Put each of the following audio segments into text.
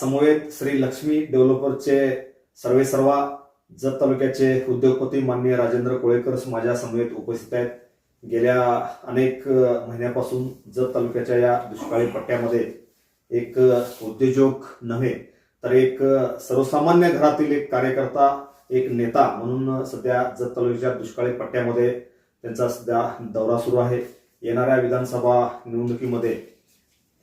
समवेत श्री लक्ष्मी डेव्हलपरचे सर्वे सर्वा जत तालुक्याचे उद्योगपती माननीय राजेंद्र कोळेकर माझ्या समवेत उपस्थित आहेत. गेल्या अनेक महिन्यापासून जत तालुक्याच्या या दुष्काळी पट्ट्यामध्ये एक उद्योजक नव्हे तर एक सर्वसामान्य घरातील एक कार्यकर्ता एक नेता म्हणून सध्या जत तालुक्याच्या दुष्काळी पट्ट्यामध्ये त्यांचा सध्या दौरा सुरू आहे. येणाऱ्या विधानसभा निवडणुकीमध्ये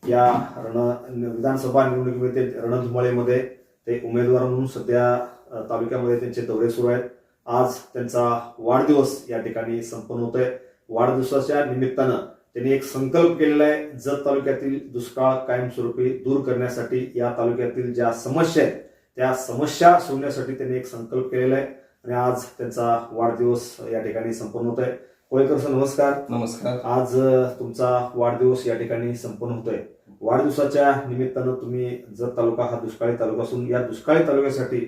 या रण विधानसभा निवडणुकीमध्ये रणधुमाळीमध्ये ते उमेदवार म्हणून सध्या तालुक्यामध्ये त्यांचे दौरे सुरू आहेत. आज त्यांचा वाढदिवस या ठिकाणी संपन्न होतोय. वाढदिवसाच्या निमित्तानं त्यांनी एक संकल्प केलेला आहे. जत तालुक्यातील दुष्काळ कायमस्वरूपी दूर करण्यासाठी या तालुक्यातील ज्या समस्या आहेत त्या समस्या सोडण्यासाठी त्यांनी एक संकल्प केलेला आहे. आणि आज त्यांचा वाढदिवस या ठिकाणी संपन्न होत आहे कोळेकर सर नमस्कार. नमस्कार. आज तुमचा वाढदिवस या ठिकाणी संपन्न होतोय. वाढदिवसाच्या निमित्तानं तुम्ही जत तालुका हा दुष्काळी तालुका असून या दुष्काळी तालुक्यासाठी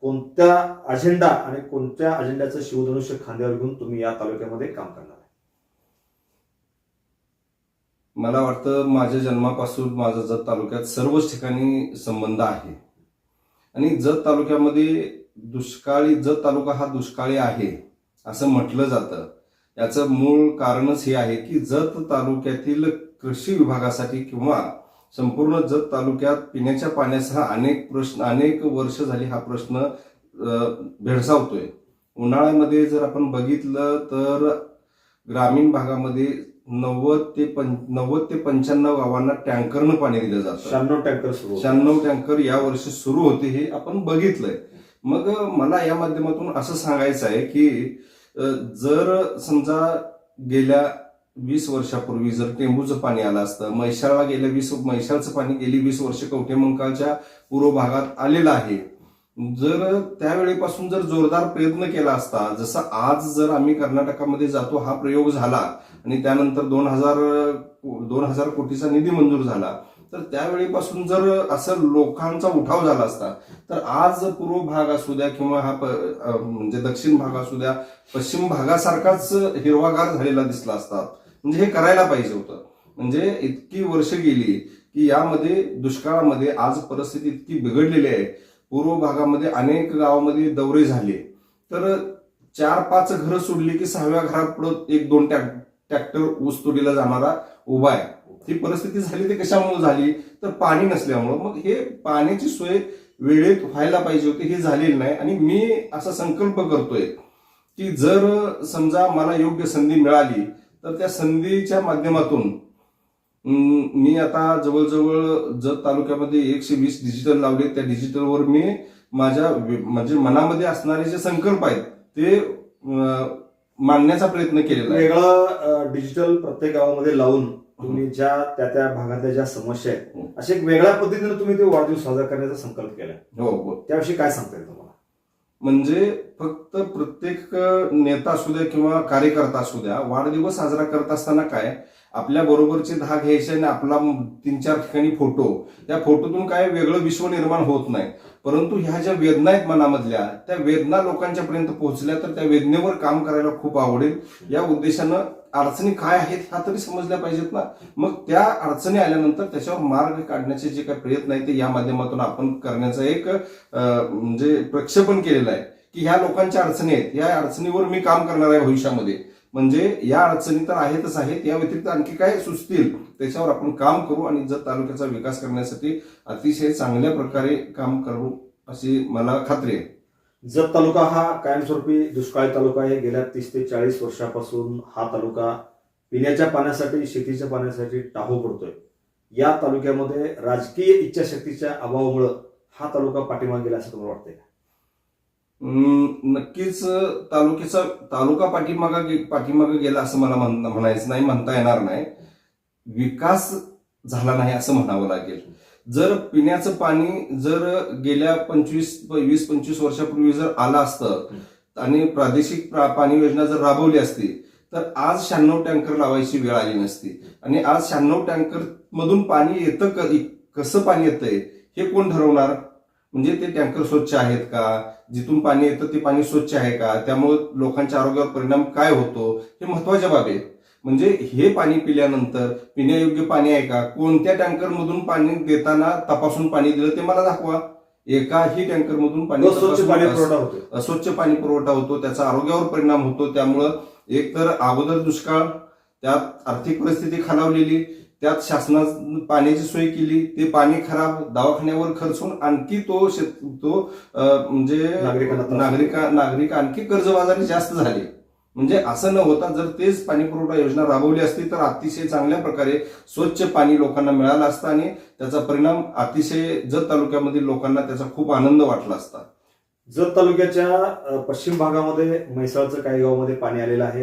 कोणत्या अजेंडा आणि कोणत्या अजेंड्याचं शिवधनुष्य खांद्यावर घेऊन तुम्ही या तालुक्यामध्ये काम करणार आहे? मला वाटतं माझ्या जन्मापासून माझा जत तालुक्यात सर्वच ठिकाणी संबंध आहे. आणि जत तालुक्यामध्ये दुष्काळी जत तालुका हा दुष्काळी आहे असं म्हटलं जातं. याचं मूळ कारणच हे आहे की जत तालुक्यातील कृषी विभागासाठी किंवा संपूर्ण जत तालुक्यात पिण्याच्या पाण्यासह अनेक प्रश्न अनेक वर्ष झाली हा प्रश्न भेडसावतोय. उन्हाळ्यामध्ये जर आपण बघितलं तर ग्रामीण भागामध्ये नव्वद ते पं नव्वद ते पंच्याण्णव गावांना टँकरनं पाणी दिलं जातं. शहाण्णव टँकर सुरू. शहाण्णव टँकर या वर्षी सुरू होते हे आपण बघितलंय. मग मला या माध्यमातून असं सांगायचं आहे की जर समजा गेल्या वीस वर्षापूर्वी जर टेंबूचं पाणी आलं असतं म्हैसाळला गेल्या वीस मैशाळचं पाणी गेली वीस वर्ष कवठेमंकाळच्या पूर्व भागात आलेलं आहे. जर त्यावेळेपासून जर जोरदार प्रयत्न केला असता जसं आज जर आम्ही कर्नाटकामध्ये जातो हा प्रयोग झाला आणि त्यानंतर दोन हजार दोन हजार कोटीचा निधी मंजूर झाला तर त्यावेळीपासून जर असं लोकांचा उठाव झाला असता तर आज पूर्व भाग असू द्या किंवा हा म्हणजे दक्षिण भाग असू द्या पश्चिम भागासारखाच हिरवागार झालेला दिसला असता. म्हणजे हे करायला पाहिजे होतं. म्हणजे इतकी वर्ष गेली की यामध्ये दुष्काळामध्ये आज परिस्थिती इतकी बिघडलेली आहे. पूर्व भागामध्ये अनेक गावामध्ये दौरे झाले. तर चार पाच घरं सोडली की सहाव्या घरापुढं एक दोन टॅक ऊस तोडीला जाणारा उभा आहे. ही परिस्थिती झाली ती कशामुळे झाली? तर पाणी नसल्यामुळं. मग हे पाण्याची सोय वेळेत व्हायला पाहिजे होती हे झालेलं नाही. आणि मी असा संकल्प करतोय की जर समजा मला योग्य संधी मिळाली तर त्या संधीच्या माध्यमातून मी आता जवळजवळ जत तालुक्यामध्ये एकशे वीस डिजिटल लावले त्या डिजिटलवर मी माझ्या म्हणजे मनामध्ये असणारे जे संकल्प आहेत ते मांडण्याचा प्रयत्न केलेला वेगळा डिजिटल प्रत्येक गावामध्ये लावून तुम्ही ज्या त्या त्या भागातल्या ज्या समस्या आहेत. अशा एक वेगळ्या पद्धतीने तुम्ही ते वाढदिवस साजरा करण्याचा संकल्प केलाय हो हो. त्याविषयी काय सांगता येईल तुम्हाला? म्हणजे फक्त प्रत्येक नेता असू द्या किंवा कार्यकर्ता असू द्या वाढदिवस साजरा करत असताना काय आपल्या बरोबरचे दहा घ्यायचे आणि आपला तीन चार ठिकाणी फोटो त्या फोटोतून काय वेगळं विश्व निर्माण होत नाही. परंतु ह्या ज्या वेदना आहेत मनामधल्या त्या वेदना लोकांच्या पर्यंत पोहोचल्या तर त्या वेदनेवर काम करायला खूप आवडेल. या उद्देशानं अडचणी काय आहेत ह्या तरी समजल्या पाहिजेत ना. मग त्या अडचणी आल्यानंतर त्याच्यावर मार्ग काढण्याचे जे काही प्रयत्न आहेत ते या माध्यमातून आपण करण्याचा एक म्हणजे प्रक्षेपण केलेलं आहे. की ह्या लोकांच्या अडचणी आहेत. या अडचणीवर मी काम करणार आहे भविष्यामध्ये. म्हणजे या अडचणी तर आहेतच आहेत. या व्यतिरिक्त आणखी काय सुचतील? त्याच्यावर आपण काम करू आणि जर तालुक्याचा विकास करण्यासाठी अतिशय चांगल्या प्रकारे काम करू अशी मला खात्री आहे. जत तालुका हा कायमस्वरूपी दुष्काळी तालुका आहे. गेल्या तीस ते चाळीस वर्षापासून हा तालुका पिण्याच्या पाण्यासाठी शेतीच्या पाण्यासाठी टाहो पडतोय. या तालुक्यामध्ये राजकीय इच्छाशक्तीच्या अभावामुळं हा तालुका पाठीमागे गेला असं तुम्हाला वाटतंय नक्कीच तालुक्याचा तालुका पाठीमागा गे- पाठीमागे गेला असं मला म्हणायचं नाही म्हणता येणार नाही. विकास झाला नाही असं म्हणावं लागेल. जर पिण्याचं पाणी जर गेल्या पंचवीस वीस पंचवीस वर्षापूर्वी जर आलं असतं आणि प्रादेशिक प्रा- पाणी योजना जर राबवली असती तर आज शहाण्णव टँकर लावायची वेळ आली नसती. आणि आज शहाण्णव टँकर मधून पाणी येतं कधी कसं पाणी येतंय हे कोण ठरवणार? म्हणजे ते टँकर स्वच्छ आहेत का? जिथून पाणी येतं ते पाणी स्वच्छ आहे का? त्यामुळे लोकांच्या आरोग्यावर परिणाम काय होतो? हे महत्त्वाच्या बाबी आहेत म्हणजे हे पाणी पिल्यानंतर पिण्यायोग्य पाणी आहे का? कोणत्या टँकर मधून पाणी देताना तपासून पाणी दिलं ते मला दाखवा. एकाही टँकर मधून पाणी स्वच्छ पाणी पुरवठा होतो अस्वच्छ पाणी पुरवठा होतो त्याचा आरोग्यावर परिणाम होतो त्यामुळं एकतर अगोदर दुष्काळ त्यात आर्थिक परिस्थिती खालावलेली त्यात शासनानं पाण्याची सोय केली ते पाणी खराब दवाखान्यावर खर्चून आणखी तो शेत तो म्हणजे नागरिकांना. नागरिका नागरिक आणखी कर्जबाजारी जास्त झाले म्हणजे असं न होता जर तेच पाणी पुरवठा योजना राबवली असती तर अतिशय चांगल्या प्रकारे स्वच्छ पाणी लोकांना मिळालं असतं आणि त्याचा परिणाम अतिशय जत तालुक्यामधील लोकांना त्याचा खूप आनंद वाटला असता जत तालुक्याच्या पश्चिम भागामध्ये म्हैसाळचं काही गावामध्ये पाणी आलेलं आहे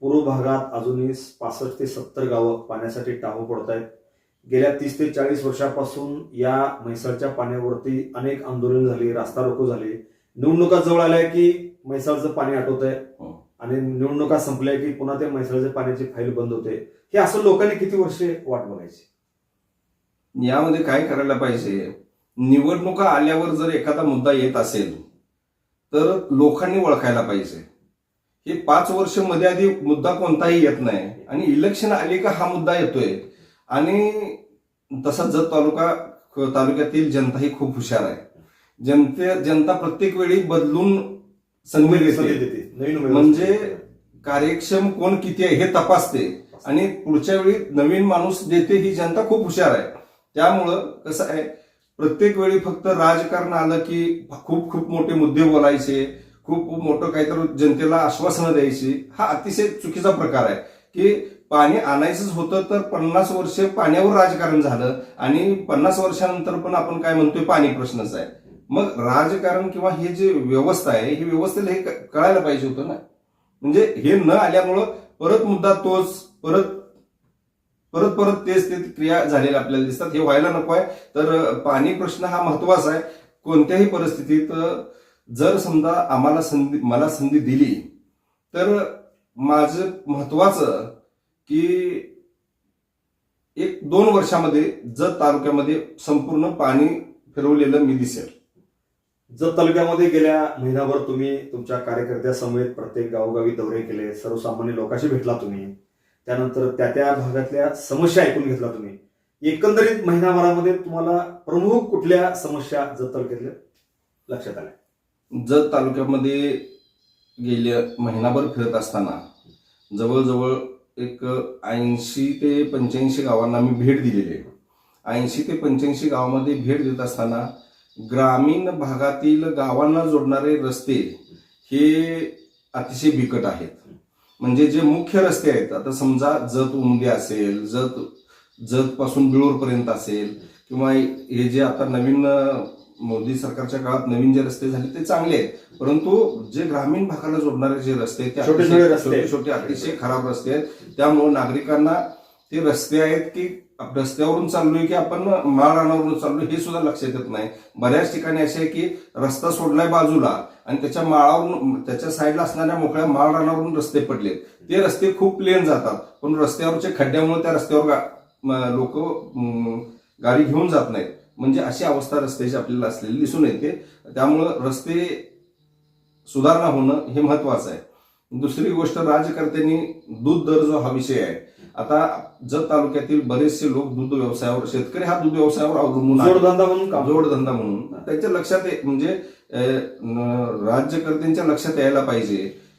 पूर्व भागात अजूनही पासष्ट ते सत्तर गावं पाण्यासाठी टाहू पडत आहेत गेल्या तीस ते चाळीस वर्षापासून या म्हैसाळच्या पाण्यावरती अनेक आंदोलन झाली रास्ता रोको झाले. निवडणुका जवळ आल्या की म्हैसाळचं पाणी आटवत आहे हो. आणि निवडणुका संपल्या की पुन्हा ते म्हैसाळच्या पाण्याची फाईल बंद होते. हे असं लोकांनी किती वर्षे वाट बघायची? यामध्ये काय करायला पाहिजे? निवडणुका आल्यावर जर एखादा मुद्दा येत असेल तर लोकांनी ओळखायला पाहिजे. हे पाच वर्षमध्ये आधी मुद्दा कोणताही येत नाही. आणि इलेक्शन आली का हा मुद्दा येतोय. आणि तसा जत तालुका तालुक्यातील जनता ही खूप हुशार आहे. जनते जनता प्रत्येक वेळी बदलून संधी देते. म्हणजे कार्यक्षम कोण किती आहे हे तपासते. आणि पुढच्या वेळी नवीन माणूस देते ही जनता खूप हुशार आहे. त्यामुळं कसं आहे प्रत्येक वेळी फक्त राजकारण आलं की खूप खूप मोठे मुद्दे बोलायचे. खूप मोठं काहीतरी जनतेला आश्वासनं द्यायची. हा अतिशय चुकीचा प्रकार आहे की पाणी आणायचंच होतं तर पन्नास वर्ष पाण्यावर राजकारण झालं आणि पन्नास वर्षानंतर पण आपण काय म्हणतोय पाणी प्रश्नच आहे. मग राजकारण किंवा हे जे व्यवस्था आहे ही व्यवस्थेला हे कळायला पाहिजे होतं ना? म्हणजे हे न आल्यामुळं परत मुद्दा तोच परत परत परत तेच ते क्रिया झालेल्या आपल्याला दिसतात. हे व्हायला नको आहे. तर पाणी प्रश्न हा महत्त्वाचा आहे. कोणत्याही परिस्थितीत जर समजा आम्हाला संधी मला संधी दिली तर माझं महत्वाचं की एक दोन वर्षामध्ये जत तालुक्यामध्ये संपूर्ण पाणी फिरवलेलं मी दिसेल. जत तालुक्यामध्ये गेल्या महिनाभर तुम्ही तुमच्या कार्यकर्त्यासमवेत प्रत्येक गावोगावी दौरे केले सर्वसामान्य लोकांशी भेटला तुम्ही. त्यानंतर त्या त्या भागातल्या समस्या ऐकून घेतला तुम्ही. एकंदरीत महिनाभरामध्ये तुम्हाला प्रमुख कुठल्या समस्या जत तालुक्यातल्या? लक्षात आल्या. जत तालुक्यामध्ये गेल्या महिनाभर फिरत असताना जवळजवळ एक ऐंशी ते पंच्याऐंशी गावांना मी भेट दिलेली आहे. ऐंशी ते पंच्याऐंशी गावामध्ये भेट देत असताना ग्रामीण भागातील गावांना जोडणारे रस्ते हे अतिशय बिकट आहेत. म्हणजे जे मुख्य रस्ते आहेत आता समजा जत उमदे असेल जत जतपासून बिळूरपर्यंत असेल किंवा हे जे आता नवीन मोदी सरकारच्या काळात नवीन जे रस्ते झाले ते चांगले आहेत. परंतु जे ग्रामीण भागाला जोडणारे जे रस्ते ते छोटे छोटे रस्ते छोटे अतिशय खराब रस्ते आहेत. त्यामुळे नागरिकांना ते रस्ते आहेत की रस्त्यावरून चाललोय की आपण माळ रानावरून चाललोय हे सुद्धा लक्षात येत नाही. बऱ्याच ठिकाणी असे आहे की रस्ता सोडलाय बाजूला आणि त्याच्या माळावरून त्याच्या साईडला असणाऱ्या मोकळ्या माळ रानावरून रस्ते पडलेत. ते रस्ते खूप प्लेन जातात. पण रस्त्यावरच्या खड्ड्यामुळे त्या रस्त्यावर लोक गाडी घेऊन जात नाहीत. म्हणजे अशी अवस्था रस्त्याची आपल्याला असलेली दिसून येते. त्यामुळं रस्ते सुधारणा होणं हे महत्वाचं आहे. दुसरी गोष्ट राजकर्त्यांनी दूध दर जो हा विषय आहे. आता जत तालुक्यातील बरेचसे लोक दूध व्यवसायावर शेतकरी हा दूध व्यवसायावर अवलंबून. जोडधंदा म्हणून जोडधंदा म्हणून. त्यांच्या लक्षात म्हणजे राज्यकर्त्यांच्या लक्षात यायला पाहिजे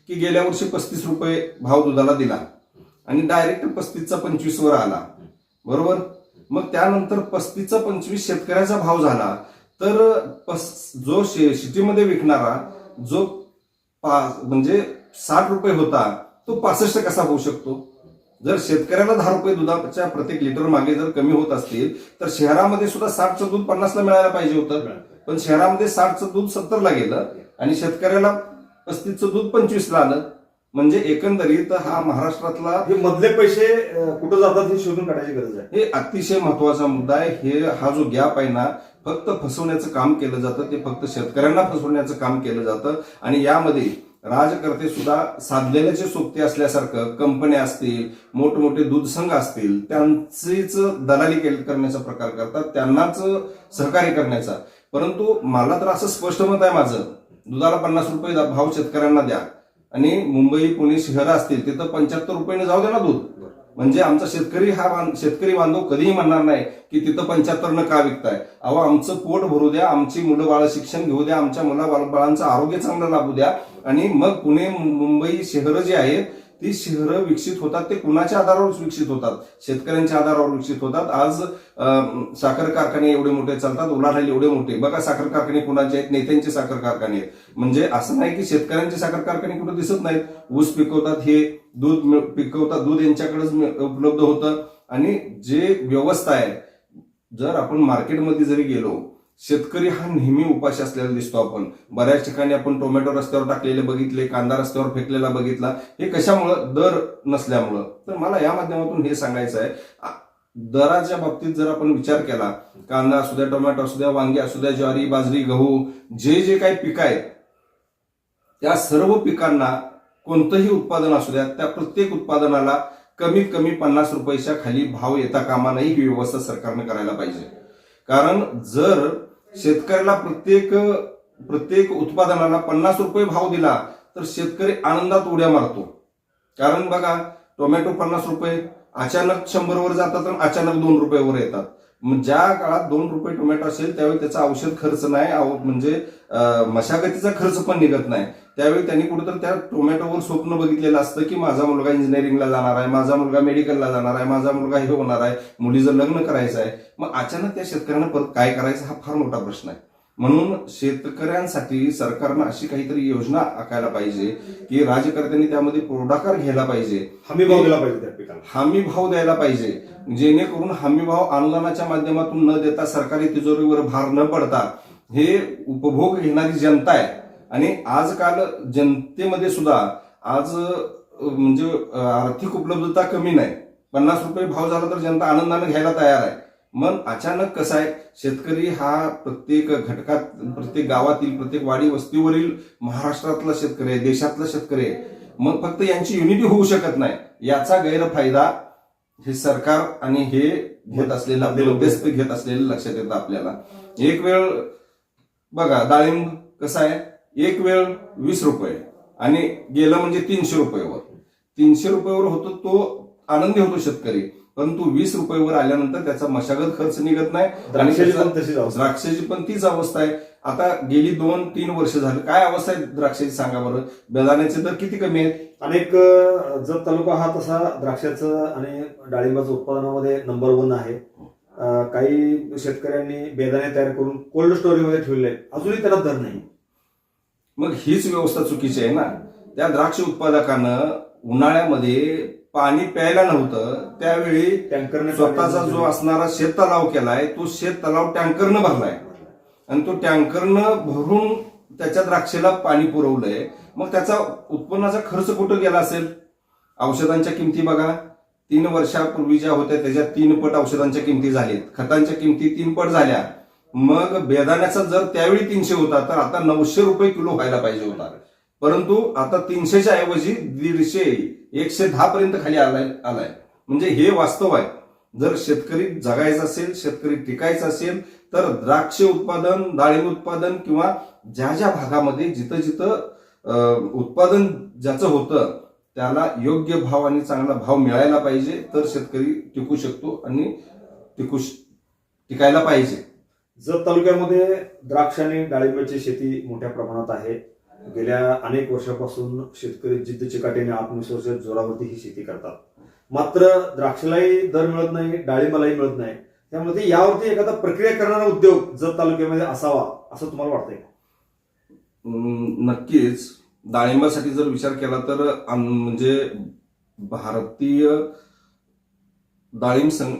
की गेल्या वर्षी पस्तीस रुपये भाव दुधाला दिला आणि डायरेक्ट पस्तीसचा पंचवीस वर आला. बरोबर? मग त्यानंतर पस्तीसचा पंचवीस शेतकऱ्याचा भाव झाला. तर पस- जो शे- सिटीमध्ये विकणारा जो म्हणजे साठ रुपये होता तो पासष्ट कसा होऊ शकतो? जर शेतकऱ्याला दहा रुपये दुधाच्या प्रत्येक लिटर मागे जर कमी होत असतील तर शहरामध्ये सुद्धा साठचं दूध पन्नासला मिळायला पाहिजे होतं. पण शहरामध्ये साठचं दूध सत्तरला गेलं आणि शेतकऱ्याला पस्तीसचं दूध पंचवीसला आलं. म्हणजे एकंदरीत हा महाराष्ट्रातला हे मधले पैसे कुठं जातात हे शोधून काढायची गरज आहे. हे अतिशय महत्त्वाचा मुद्दा आहे. हे हा जो गॅप आहे ना फक्त फसवण्याचं काम केलं जातं. ते फक्त शेतकऱ्यांना फसवण्याचं काम केलं जातं. आणि यामध्ये राजकर्ते सुद्धा साधलेल्याचे सोबते असल्यासारखं कंपन्या असतील मोठमोठे दूध संघ असतील त्यांचीच दलाली केल- करण्याचा प्रकार करतात. त्यांनाच सहकार्य करण्याचा. परंतु मला तर असं स्पष्ट मत आहे माझं. दुधाला पन्नास रुपये भाव शेतकऱ्यांना द्या. आणि मुंबई पुणे शहर असतील तिथं पंच्याहत्तर रुपयाने जाऊ दे ना दूध. म्हणजे आमचा शेतकरी हा शेतकरी बांधव कधीही म्हणणार नाही की तिथं पंच्याहत्तर का विकताय. अहो आमचं पोट भरू द्या आमची मुलं बाळ शिक्षण घेऊ द्या आमच्या मुला बाळांचं आरोग्य चांगलं लाभू द्या. आणि मग पुणे मुंबई शहरं जे आहेत ती शहरं विकसित होतात ते कुणाच्या आधारावर विकसित होतात? शेतकऱ्यांच्या आधारावर विकसित होतात. आज साखर कारखाने एवढे मोठे चालतात उलाढाल एवढे मोठे. बघा साखर कारखाने कुणाचे आहेत? नेत्यांचे साखर कारखाने आहेत. म्हणजे असं नाही की शेतकऱ्यांचे साखर कारखाने कुठे दिसत नाहीत. ऊस पिकवतात हे दूध पिकवतात दूध यांच्याकडेच उपलब्ध होतं. आणि जे व्यवस्था आहे जर आपण मार्केटमध्ये जरी गेलो शेतकरी हा नेहमी उपाशी असलेला दिसतो आपण. बऱ्याच ठिकाणी आपण टोमॅटो रस्त्यावर टाकलेले बघितले कांदा रस्त्यावर फेकलेला बघितला. हे कशामुळं? दर नसल्यामुळं. तर मला या माध्यमातून हे सांगायचं आहे दराच्या बाबतीत जर आपण विचार केला कांदा असू द्या टोमॅटो असू द्या वांगी असू द्या ज्वारी बाजरी गहू जे जे काही पिकं आहेत त्या सर्व पिकांना कोणतंही उत्पादन असू द्या त्या प्रत्येक उत्पादनाला कमीत कमी पन्नास रुपयाच्या खाली भाव येता कामा नाही ही व्यवस्था सरकारने करायला पाहिजे. कारण जर शेतकऱ्याला प्रत्येक प्रत्येक उत्पादनाला पन्नास रुपये भाव दिला तर शेतकरी आनंदात उड्या मारतो. कारण बघा टोमॅटो पन्नास रुपये अचानक शंभर वर जातात आणि अचानक दोन रुपयावर येतात. ज्या काळात दोन रुपये टोमॅटो असेल त्यावेळी त्याचा औषध खर्च नाही म्हणजे मशागतीचा खर्च पण निघत नाही. त्यावेळी त्यांनी कुठेतरी त्या टोमॅटोवर स्वप्न बघितलेलं असतं की माझा मुलगा इंजिनिअरिंगला जाणार आहे माझा मुलगा मेडिकलला जाणार आहे माझा मुलगा हे होणार आहे मुलीचं लग्न करायचं आहे. मग अचानक त्या शेतकऱ्यांना परत काय करायचं हा फार मोठा प्रश्न आहे. म्हणून शेतकऱ्यांसाठी सरकारनं अशी काहीतरी योजना आखायला पाहिजे की राजकर्त्यांनी त्यामध्ये पुढाकार घ्यायला पाहिजे. हमी भाव दिला पाहिजे त्या पिकाला. हमी भाव द्यायला पाहिजे. जेणेकरून हमी भाव अनुदानाच्या माध्यमातून न देता सरकारी तिजोरीवर भार न पडता हे उपभोग घेणारी जनता आहे. आणि आजकाल जनतेमध्ये सुद्धा आज म्हणजे आर्थिक उपलब्धता कमी नाही. पन्नास रुपये भाव झाला तर जनता आनंदाने घ्यायला तयार आहे. मग अचानक कसं आहे शेतकरी हा प्रत्येक घटकात प्रत्येक गावातील प्रत्येक वाडी वस्तीवरील महाराष्ट्रातला शेतकरी आहे देशातला शेतकरी आहे. मग फक्त यांची युनिटी होऊ शकत नाही. याचा गैरफायदा हे सरकार आणि हे घेत असलेलं आपले मध्यस्थ घेत असलेलं लक्षात येतं आपल्याला. एक वेळ बघा डाळिंब कसं आहे? एक वेळ वीस रुपये आणि गेलं म्हणजे तीनशे रुपयेवर. तीनशे रुपयेवर होतो तो आनंदी होतो शेतकरी. परंतु वीस रुपयेवर आल्यानंतर त्याचा मशागत खर्च निघत नाही. द्राक्षाची पण तशीच अवस्था. द्राक्षाची पण तीच अवस्था आहे. आता गेली दोन तीन वर्ष झाली. काय अवस्था आहे द्राक्षाची सांगा बरं. बेदाण्याचे दर किती कमी आहेत? अनेक जत तालुका हा तसा द्राक्षाचं आणि डाळिंबाचं उत्पादनामध्ये नंबर वन आहे. काही शेतकऱ्यांनी बेदाणे तयार करून कोल्ड स्टोरेजमध्ये ठेवले आहेत. अजूनही त्याला दर नाही. मग हीच व्यवस्था चुकीची आहे ना? त्या द्राक्ष उत्पादकानं उन्हाळ्यामध्ये पाणी प्यायला नव्हतं त्यावेळी टँकरने स्वतःचा जो असणारा शेत तलाव केलाय तो शेत तलाव टँकरनं भरलाय. आणि तो टँकरनं भरून त्याच्या द्राक्षेला पाणी पुरवलंय. मग त्याचा उत्पन्नाचा खर्च कुठं गेला असेल? औषधांच्या किमती बघा. तीन वर्षापूर्वी ज्या होत्या त्याच्या तीन पट औषधांच्या किमती झाल्यात खतांच्या किमती तीन पट झाल्या. मग बेदाण्याचा जर त्यावेळी तीनशे होता तर आता नऊशे रुपये किलो व्हायला पाहिजे होता. परंतु आता तीनशेच्या ऐवजी दीडशे एकशे दहा पर्यंत खाली आलाय आलाय. म्हणजे हे वास्तव आहे. जर शेतकरी जगायचं असेल शेतकरी टिकायचं असेल तर द्राक्ष उत्पादन डाळिंब उत्पादन किंवा ज्या ज्या भागामध्ये जिथं जिथं उत्पादन ज्याचं होतं त्याला योग्य भाव आणि चांगला भाव मिळायला पाहिजे तर शेतकरी टिकू शकतो आणि टिकू टिकायला पाहिजे. जत तालुक्यामध्ये द्राक्ष आणि डाळिंबाची शेती मोठ्या प्रमाणात आहे. गेल्या अनेक वर्षापासून शेतकरी जिद्द चिकाटीने आत्मविश्वासाच्या जोरावरती ही शेती करतात. मात्र द्राक्षालाही दर मिळत नाही डाळिंबालाही मिळत नाही. त्यामुळे ते यावरती एखादा प्रक्रिया करणारा उद्योग जत तालुक्यामध्ये असावा असं तुम्हाला वाटतंय नक्कीच. डाळिंबासाठी जर विचार केला तर म्हणजे भारतीय डाळिंब संघ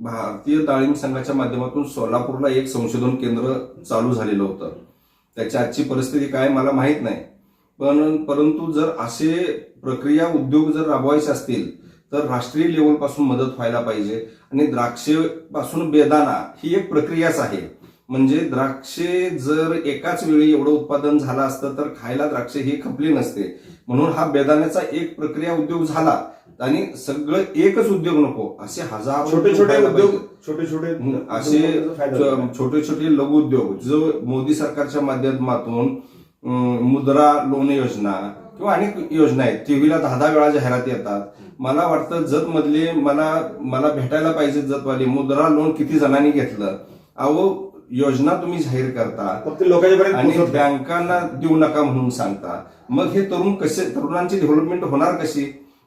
भारतीय डाळिंब संघाच्या माध्यमातून सोलापूरला एक संशोधन केंद्र चालू झालेलं होतं. त्याची आजची परिस्थिती काय मला माहीत नाही. पण परंतु जर असे प्रक्रिया उद्योग जर राबवायचे असतील तर राष्ट्रीय लेवलपासून मदत व्हायला पाहिजे. आणि द्राक्षेपासून बेदाना ही एक प्रक्रियाच आहे. म्हणजे द्राक्षे जर एकाच वेळी एवढं उत्पादन झालं असतं तर खायला द्राक्षे ही खपली नसते. म्हणून हा बेदाण्याचा एक प्रक्रिया उद्योग झाला. आणि सगळं एकच उद्योग नको असे हजारो छोटे छोटे उद्योग. छोटे छोटे असे. छोटे छोटे लघु उद्योग जो मोदी सरकारच्या माध्यमातून मुद्रा लोन योजना किंवा अनेक योजना आहेत टीव्हीला दहा दहा वेळा जाहिराती येतात मला वाटतं जत मधले मला मला भेटायला पाहिजे जतवाले मुद्रा लोन किती जणांनी घेतलं अहो योजना तुम्ही जाहीर करता फक्त लोकांच्या आणि. बँकांना देऊ नका म्हणून सांगता मग हे तरुण कसे तरुणांची डेव्हलपमेंट होणार कशी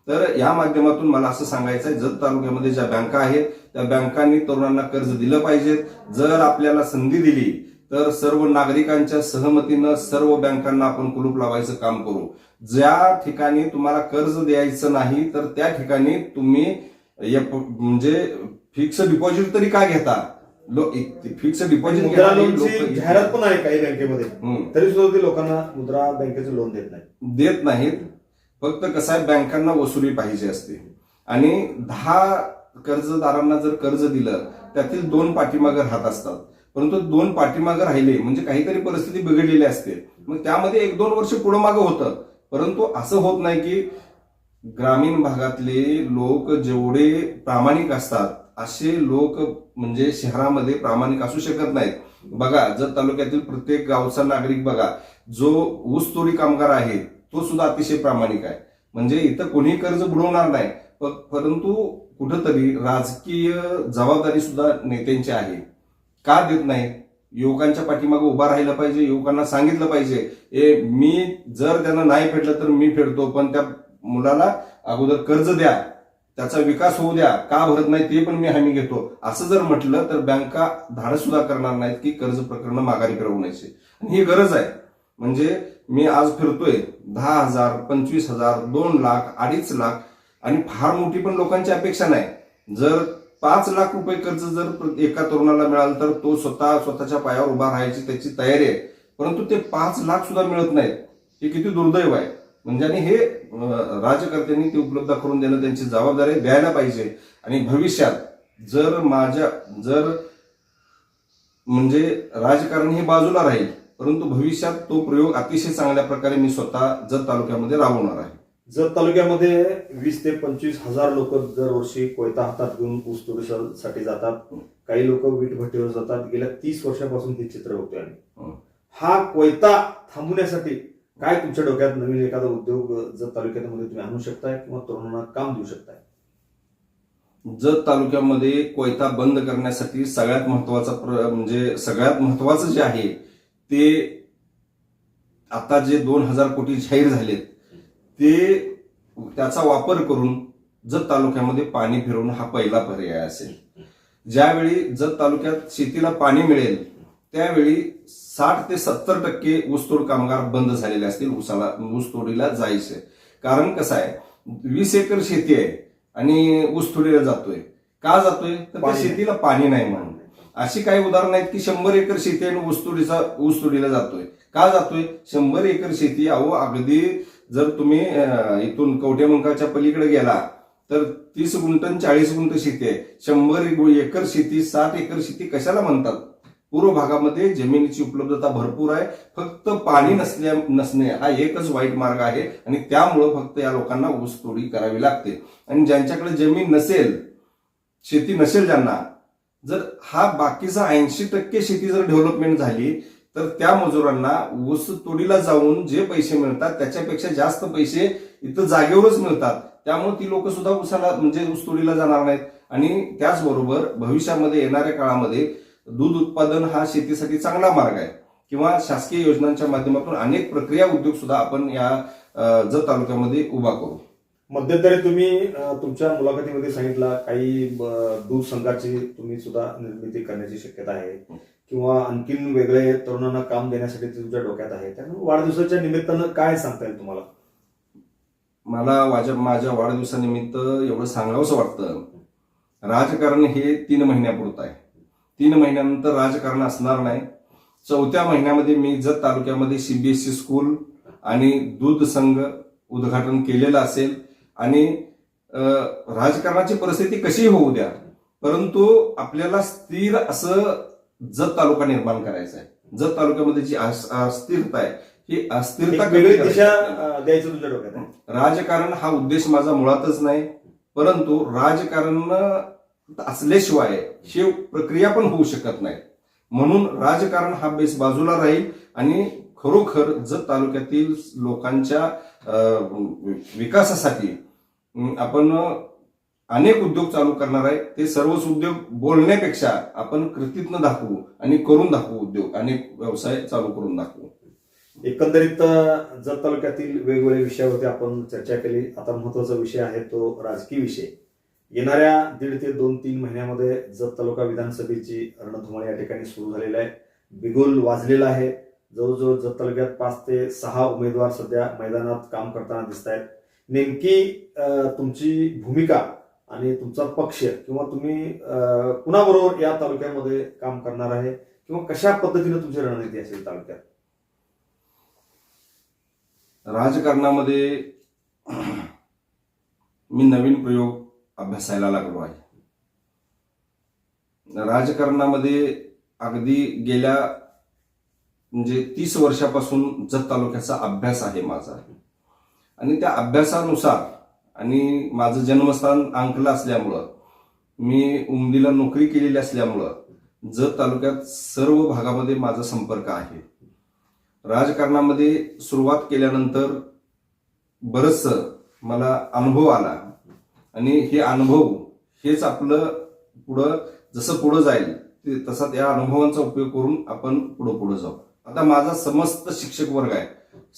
तर या माध्यमातून मला असं सांगायचं आहे जत तालुक्यामध्ये ज्या बँका आहेत त्या बँकांनी तरुणांना कर्ज दिलं पाहिजे. जर आपल्याला संधी दिली तर सर्व नागरिकांच्या सहमतीनं सर्व बँकांना आपण कुलूप लावायचं काम करू. ज्या ठिकाणी तुम्हाला कर्ज द्यायचं नाही तर त्या ठिकाणी तुम्ही म्हणजे फिक्स डिपॉझिट तरी का घेता? फिक्स डिपॉझिट जाहिरात पण आहे काही बँकेमध्ये. तरी सुद्धा ते लोकांना मुद्रा बँकेचं लोन देत नाही देत नाहीत. फक्त कसं आहे बँकांना वसुली पाहिजे असते. आणि दहा कर्जदारांना जर कर्ज दिलं त्यातील दोन पाठीमागं राहत असतात. परंतु दोन पाठीमागं राहिले म्हणजे काहीतरी परिस्थिती बिघडलेली असते. मग त्यामध्ये एक दोन वर्ष पुढं मागं होतं. परंतु असं होत नाही की ग्रामीण भागातले लोक जेवढे प्रामाणिक असतात असे लोक म्हणजे शहरामध्ये प्रामाणिक असू शकत नाहीत. बघा जर तालुक्यातील प्रत्येक गावचा नागरिक बघा जो ऊसतोडी कामगार आहे तो सुद्धा अतिशय प्रामाणिक आहे. म्हणजे इथं कोणी कर्ज बुडवणार नाही. परंतु कुठंतरी राजकीय जबाबदारी सुद्धा नेत्यांची आहे. का देत नाही? युवकांच्या पाठीमागे उभा राहिलं पाहिजे युवकांना सांगितलं पाहिजे. ए मी जर त्यांना नाही फेडलं तर मी फेडतो पण त्या मुलाला अगोदर कर्ज द्या. त्याचा विकास होऊ द्या. का भरत नाही ते पण मी हमी घेतो. असं जर म्हटलं तर बँका धाडस सुद्धा करणार नाहीत की कर्ज प्रकरण माघारी फिरवण्याची आणि ही गरज आहे. म्हणजे मी आज फिरतोय. दहा हजार पंचवीस हजार दोन लाख अडीच लाख आणि फार मोठी पण लोकांची अपेक्षा नाही. जर पाच लाख रुपये कर्ज जर प्र- एका तरुणाला मिळालं तर तो स्वतः स्वतःच्या पायावर उभा राहायची त्याची तयारी आहे. परंतु ते पाच लाख सुद्धा मिळत नाहीत. हे किती दुर्दैव आहे. म्हणजे आणि हे राज्यकर्त्यांनी राजकर्त्यांनी ते उपलब्ध करून देणं त्यांची जबाबदारी द्यायला पाहिजे. आणि भविष्यात जर माझ्या जर म्हणजे राजकारण हे बाजूला राहील परंतु भविष्यात तो प्रयोग अतिशय चांगल्या प्रकारे मी स्वतः जत तालुक्यामध्ये राबवणार आहे. जत तालुक्यामध्ये वीस ते पंचवीस हजार लोक दरवर्षी कोयता हातात घेऊन ऊस तोडीसाठी जातात. काही लोक वीट भट्टीवर जातात. गेल्या तीस वर्षापासून हे चित्र बघतोय आम्ही. हं. कोयता थांबवण्यासाठी काय तुमच्या डोक्यात नवीन एखादा उद्योग जत तालुक्यामध्ये तुम्ही आणू शकताय किंवा तरुणांना काम देऊ शकताय? जत तालुक्यामध्ये कोयता बंद करण्यासाठी सगळ्यात महत्त्वाचा प्र- म्हणजे सगळ्यात महत्वाचं जे आहे ते आता जे दोन हजार कोटी जाहीर झालेत ते त्याचा वापर करून जत तालुक्यामध्ये पाणी फिरवणं हा पहिला पर्याय असेल. ज्यावेळी जत तालुक्यात शेतीला पाणी मिळेल त्यावेळी साठ ते सत्तर टक्के ऊसतोड कामगार बंद झालेले असतील ऊसाला ऊसतोडीला जायचे. कारण कसं आहे वीस एकर शेती आहे आणि ऊसतोडीला जातोय. का जातोय? तर. शेतीला पाणी नाही म्हणून. अशी काही उदाहरणं आहेत की शंभर एकर शेती आहे आणि ऊसतोडीचा ऊसतोडीला जातोय. का जातोय? शंभर एकर शेती अहो अगदी जर तुम्ही इथून कवठेमंकाच्या पलीकडे गेला तर तीस गुंटन चाळीस गुंट शेती आहे. शंभर एकर शेती साठ एकर शेती कशाला म्हणतात? पूर्व भागामध्ये जमिनीची उपलब्धता भरपूर आहे. फक्त पाणी नसल्या नसणे हा एकच वाईट मार्ग आहे आणि त्यामुळं फक्त या लोकांना ऊसतोडी करावी लागते. आणि ज्यांच्याकडे जमीन नसेल शेती नसेल ज्यांना जर हा बाकीचा ऐंशी टक्के शेती जर डेव्हलपमेंट झाली तर त्या मजुरांना ऊस तोडीला जाऊन जे पैसे मिळतात त्याच्यापेक्षा जास्त पैसे इथं जागेवरच मिळतात. त्यामुळे ती लोक सुद्धा ऊसाला म्हणजे ऊस तोडीला जाणार नाहीत. आणि त्याचबरोबर भविष्यामध्ये येणाऱ्या काळामध्ये दूध उत्पादन हा शेतीसाठी चांगला मार्ग आहे. किंवा शासकीय योजनांच्या माध्यमातून अनेक प्रक्रिया उद्योग सुद्धा आपण या जत तालुक्यामध्ये उभा करू. मध्यंतरी तुम्ही तुमच्या मुलाखतीमध्ये सांगितला काही दूध संघाची तुम्ही सुद्धा निर्मिती करण्याची शक्यता आहे. किंवा आणखीन वेगळे तरुणांना काम देण्यासाठी तुमच्या डोक्यात आहे. त्यामुळे वाढदिवसाच्या निमित्तानं काय सांगता येईल तुम्हाला? मला माझ्या माझ्या वाढदिवसानिमित्त एवढं सांगावंसं वाटतं. राजकारण हे तीन महिन्यापुरतं आहे. तीन महिन्यानंतर राजकारण असणार नाही. चौथ्या महिन्यामध्ये मी जत तालुक्यामध्ये सीबीएसई स्कूल आणि दूध संघ उद्घाटन केलेलं असेल. आणि राजकारणाची परिस्थिती कशी होऊ द्या परंतु आपल्याला स्थिर असं जत तालुका निर्माण करायचा आहे जत तालुक्यामध्ये जी अस- अस्थिरता आहे ही अस्थिरता द्यायचं तुमच्या डोक्यात राजकारण हा उद्देश माझा मुळातच नाही परंतु राजकारण असल्याशिवाय हे प्रक्रिया पण होऊ शकत नाही. म्हणून राजकारण हा बेस बाजूला राहील आणि खरोखर जत तालुक्यातील लोकांच्या विकासासाठी आपण अनेक उद्योग चालू करणार आहे. ते सर्वच उद्योग बोलण्यापेक्षा आपण कृतीतनं दाखवू आणि करून दाखवू उद्योग. अनेक व्यवसाय चालू करून दाखवू. एकंदरीत जत तालुक्यातील वेगवेगळ्या विषयावरती आपण चर्चा केली. आता महत्त्वाचा विषय आहे तो राजकीय विषय. येणाऱ्या दीड ते दोन तीन महिन्यामध्ये जत तालुका विधानसभेची रणधुमाळी या ठिकाणी सुरू झालेली आहे. बिगुल वाजलेला आहे. जवळजवळ जत तालुक्यात पाच ते सहा उमेदवार सध्या मैदानात काम करताना दिसत आहेत नेमकी तुमची भूमिका आणि तुमचा पक्ष किंवा तुम्ही कुणाबरोबर या तालुक्यामध्ये काम करणार आहे किंवा कशा पद्धतीने तुमची रणनीती असेल तालुक्यात? राजकारणामध्ये मी नवीन प्रयोग अभ्यासायला लागलो आहे. राजकारणामध्ये अगदी गेल्या म्हणजे तीस वर्षापासून जत तालुक्याचा अभ्यास आहे माझा. आणि त्या अभ्यासानुसार आणि माझं जन्मस्थान अंकला असल्यामुळं मी उमदीला नोकरी केलेली असल्यामुळं जत तालुक्यात सर्व भागामध्ये माझा संपर्क आहे. राजकारणामध्ये सुरुवात केल्यानंतर बरंचसं मला अनुभव आला. आणि हे अनुभव हेच आपलं पुढं जसं पुढं जाईल ते तसा त्या अनुभवांचा उपयोग करून आपण पुढं पुढं जाऊ. आता माझा समस्त शिक्षक वर्ग आहे.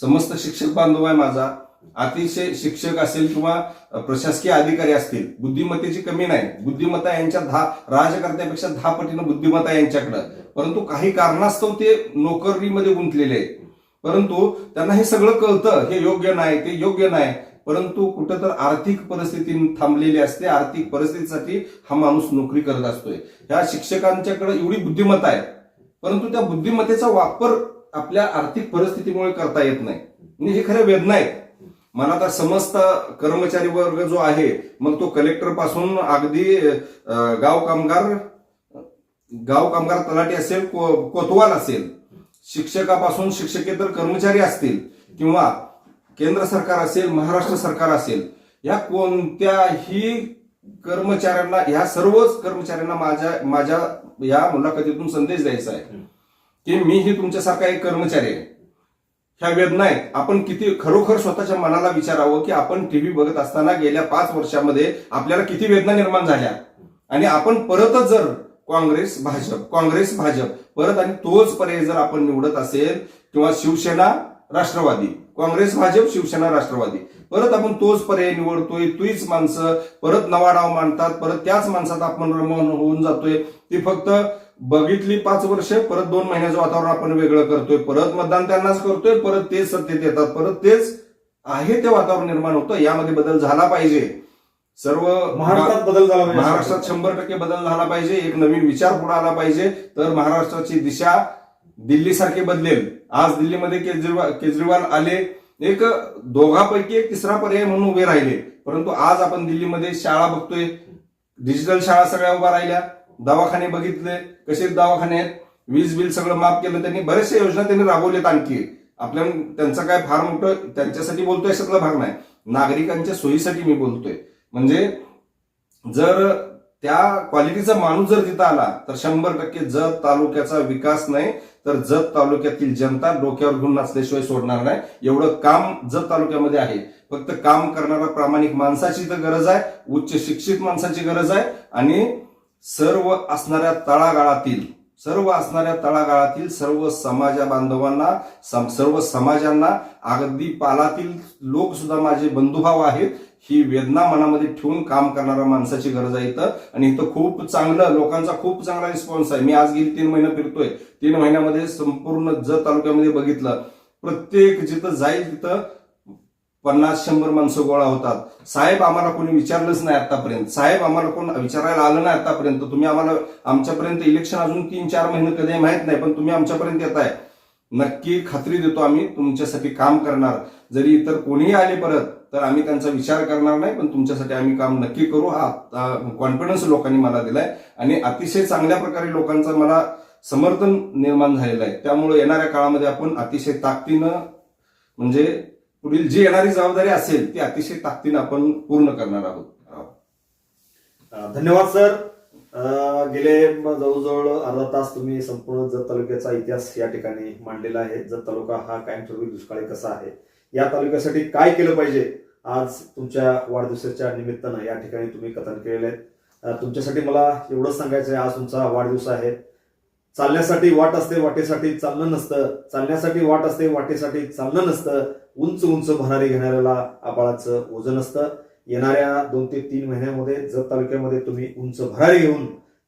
समस्त शिक्षक बांधव आहे माझा. अतिशय शिक्षक असेल किंवा प्रशासकीय अधिकारी असतील बुद्धिमत्तेची कमी नाही. बुद्धिमत्ता यांच्या दहा राजकर्त्यापेक्षा दहा पटीनं बुद्धिमत्ता यांच्याकडं. परंतु काही कारणास्तव ते नोकरीमध्ये गुंतलेले आहेत. परंतु त्यांना हे सगळं कळतं हे योग्य नाही ते योग्य नाही. परंतु कुठं तर आर्थिक परिस्थिती थांबलेली असते. आर्थिक परिस्थितीसाठी हा माणूस नोकरी करत असतोय. ह्या शिक्षकांच्याकडे एवढी बुद्धिमत्ता आहे. परंतु त्या बुद्धिमत्तेचा वापर आपल्या आर्थिक परिस्थितीमुळे करता येत नाही. म्हणजे हे खऱ्या वेदना आहेत. मला आता समस्त कर्मचारी वर्ग जो आहे मग तो कलेक्टरपासून अगदी गाव कामगार गाव कामगार तलाठी असेल को- कोतवाल असेल शिक्षकापासून शिक्षकेतर कर्मचारी असतील किंवा केंद्र सरकार असेल महाराष्ट्र सरकार असेल या कोणत्याही कर्मचाऱ्यांना ह्या सर्वच कर्मचाऱ्यांना माझ्या माझ्या या मुलाखतीतून संदेश द्यायचा आहे की मी ही तुमच्यासारखा एक कर्मचारी आहे. ह्या वेदना आहेत आपण किती खरोखर स्वतःच्या मनाला विचारावं की आपण टीव्ही बघत असताना गेल्या पाच वर्षामध्ये आपल्याला किती वेदना निर्माण झाल्या? आणि आपण परतच जर काँग्रेस भाजप काँग्रेस भाजप परत आणि तोच पर्याय जर आपण निवडत असेल किंवा शिवसेना राष्ट्रवादी काँग्रेस भाजप शिवसेना राष्ट्रवादी परत आपण तोच पर्याय निवडतोय तुईच माणसं परत नवा डाव मांडतात परत त्याच माणसात आपण रमण होऊन जातोय. ती फक्त बघितली पाच वर्ष परत दोन महिन्याचं वातावरण आपण वेगळं करतोय परत मतदान त्यांनाच करतोय परत तेच सत्तेत येतात परत तेच आहे ते वातावरण निर्माण होतं यामध्ये बदल झाला पाहिजे. सर्व महाराष्ट्रात बदल झाला पाहिजे. महाराष्ट्रात शंभर टक्के बदल झाला पाहिजे एक नवीन विचार पुढे आला पाहिजे तर महाराष्ट्राची दिशा दिल्लीसारखी बदलेल. आज दिल्लीमध्ये केजरीवाल केजरीवाल आले एक दोघापैकी एक तिसरा पर्याय म्हणून उभे राहिले. परंतु आज आपण दिल्लीमध्ये शाळा बघतोय डिजिटल शाळा सगळ्या उभ्या राहिल्या. दवाखाने बघितले कसे दवाखाने आहेत? वीज बिल सगळं माफ केलं त्यांनी बऱ्याचशा योजना त्यांनी राबवल्यात आणखी. आपल्या त्यांचं काय फार मोठं त्यांच्यासाठी बोलतोय अशातला भाग नाही. नागरिकांच्या सोयीसाठी मी बोलतोय. म्हणजे जर त्या क्वालिटीचा माणूस जर तिथं आला तर शंभर टक्के जत तालुक्याचा विकास नाही तर जत तालुक्यातील जनता डोक्यावर घेऊन नाचल्याशिवाय सोडणार नाही. एवढं काम जत तालुक्यामध्ये आहे. फक्त काम करणारा प्रामाणिक माणसाची तर गरज आहे उच्च शिक्षित माणसाची गरज आहे आणि सर्व असणाऱ्या तळागाळातील सर्व असणाऱ्या तळागाळातील सर्व समाजा बांधवांना सम- सर्व समाजांना अगदी पालातील लोक सुद्धा माझे बंधुभाव आहेत ही वेदना मनामध्ये ठेवून काम करणाऱ्या माणसाची गरज आहे इथं. आणि इथं खूप चांगलं लोकांचा खूप चांगला रिस्पॉन्स आहे. मी आज गेली तीन महिने फिरतोय. तीन महिन्यामध्ये संपूर्ण जत तालुक्यामध्ये बघितलं. प्रत्येक जिथं जाईल तिथं पन्नास शंभर माणसं गोळा होतात. साहेब आम्हाला कोणी विचारलंच नाही आतापर्यंत. साहेब आम्हाला कोण विचारायला आलं नाही आतापर्यंत. तुम्ही आम्हाला आमच्यापर्यंत इलेक्शन अजून तीन चार महिने कधी माहीत माहीत नाही पण तुम्ही आमच्यापर्यंत येत आहे. नक्की खात्री देतो आम्ही तुमच्यासाठी काम करणार. जरी इतर कोणीही आले परत तर आम्ही त्यांचा विचार करणार नाही पण तुमच्यासाठी आम्ही काम नक्की करू हा कॉन्फिडन्स लोकांनी मला दिलाय. आणि अतिशय चांगल्या प्रकारे लोकांचं मला समर्थन निर्माण झालेलं आहे. त्यामुळे येणाऱ्या काळामध्ये आपण अतिशय ताकदीनं म्हणजे पुढील जी येणारी जबाबदारी असेल ती अतिशय ताकदीनं आपण पूर्ण करणार आहोत. धन्यवाद सर. गेले जवळजवळ अर्धा तास तुम्ही संपूर्ण जत तालुक्याचा इतिहास या ठिकाणी मांडलेला आहे. जत तालुका हा कायमस्वरूपी दुष्काळी कसा आहे? या तालुक्यासाठी काय केलं पाहिजे? आज तुमच्या वाढदिवसाच्या निमित्तानं या ठिकाणी तुम्ही कथन केलेलं आहे. तुमच्यासाठी मला एवढंच सांगायचं आहे आज तुमचा वाढदिवस आहे. चालण्यासाठी वाट असते वाटेसाठी चालणं नसतं. चालण्यासाठी वाट असते वाटेसाठी चालणं नसतं. उंच उंच भरारी घेणाऱ्याला आबाळाचं वजन असतं येणाऱ्या दोन ते तीन महिन्यामध्ये जत तालुक्यामध्ये तुम्ही उंच भरारी घेऊन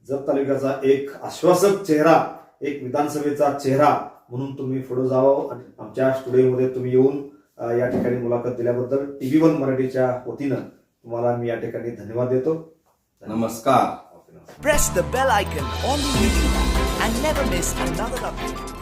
जत तालुक्याचा एक आश्वासक चेहरा एक विधानसभेचा चेहरा म्हणून तुम्ही पुढे जावं. आणि आमच्या स्टुडिओमध्ये तुम्ही येऊन या ठिकाणी मुलाखत दिल्याबद्दल टीव्ही वन मराठीच्या वतीनं तुम्हाला मी या ठिकाणी धन्यवाद देतो. नमस्कार. Press the bell icon on the YouTube app and never miss another update.